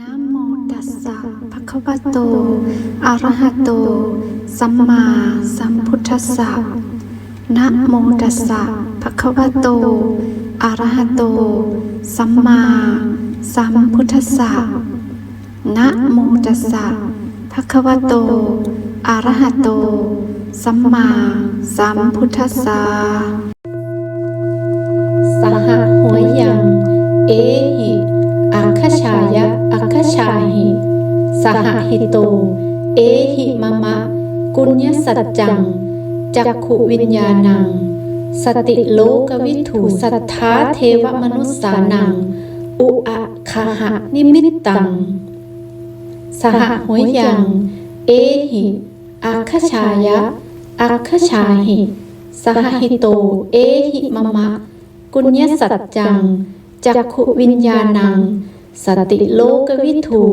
นะโมตัสสะภะคะวะโต อะระหะโต สัมมาสัมพุทธัสสะ นะโมตัสสะภะคะวะโต อะระหะโต สัมมาสัมพุทธัสสะ นะโมตัสสะภะคะวะโต อะระหะโต สัมมาสัมพุทธัสสะ สหหวยยัง เอ ชาหิ สหหิโต เอหิมะมะ กุญญสัจจัง จักขุวิญญาณัง สติโลกวิถูสัทธาเทวมนุสสานัง อุอะคาหะนิมิตตัง สหหวยยัง เอหิอัคชายะอัคคชาหิ สหหิโต เอหิมะมะ กุญญสัจจัง จักขุวิญญาณัง สติโลกวิถู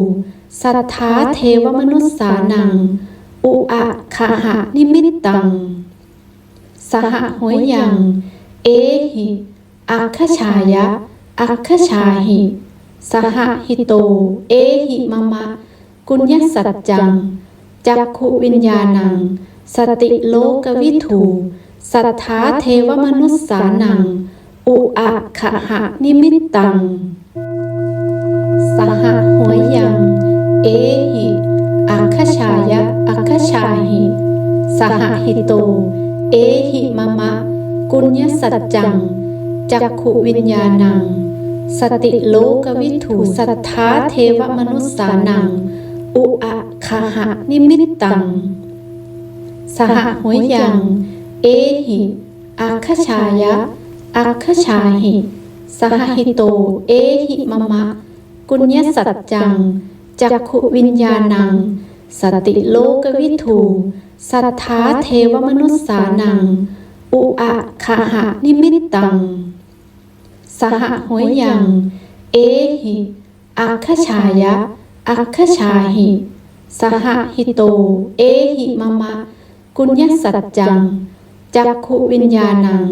สัทธาเทวมนุสสานัง อุอะคาหะนิมิตตัง สหหวยยัง เอหิอัคคชายะ อัคคชาหิ สหหิโต เอหิมะมะ กุญญสัจจัง จักขุวิญญาณัง สติโลกวิถูสัทธาเทวมนุสสานัง อุอะขะหะนิมิตตัง สหหวยัง เอหิอัคคชายะอัคคชาหิ สหหิโต เอหิมะมะ กุญญสัจจัง จักขุวิญญาณัง สติโลกวิถูสัทธาเทวมนุสสานัง อุอะคาหะนิมิตตัง สหหวยัง เอหิอัคคชายะอัคคชาหิ สหหิโต เอหิมะมะ กุญญสัจจัง จักขุวิญญาณัง สติโลกวิถูสัทธาเทวมนุสสานัง อุอะคาหะนิมิตตัง สหหวยยัง เอหิอัคคชายะอัคคชาหิ สหหิโต เอหิมะมะ กุญญสัจจัง จักขุวิญญาณัง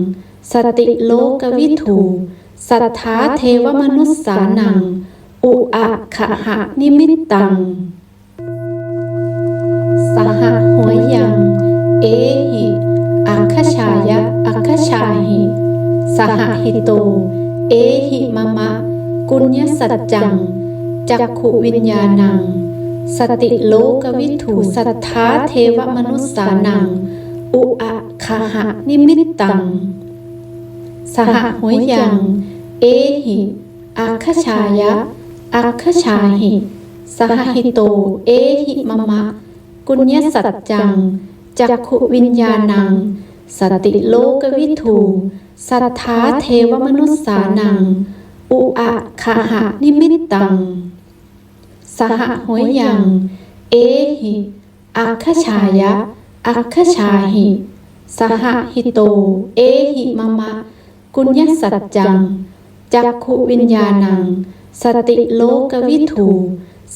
สติโลกวิถูสัทธาเทวมนุสสานัง อุอะขะหะนิมิตตัง สหหวยยัง เอหิอัคคชายะอัคคชาหิ สหหิโต เอหิมะมะ กุญญสัจจัง จักขุวิญญาณัง สติโลกวิถูสัทธาเทวมนุสสานัง อุอะคาหะนิมิตตัง สหหวยยัง เอหิอัคคชายะ อัคคชาหิสหหิโต เอหิมะมะ กุญญสัจจัง จักขุวิญญาณัง สติโลกวิถูสัทธาเทวมนุสสานัง อุอะคาหะนิมิตตัง สหหวยยัง เอหิอัคคชายะอัคคชาหิ สหหิโต เอหิมะมะ กุญญสัจจัง จักขุวิญญาณัง สติโลกวิถู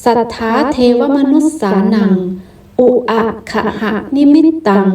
สัทธาเทวมนุสสานัง อุอะขะหะนิมิตตัง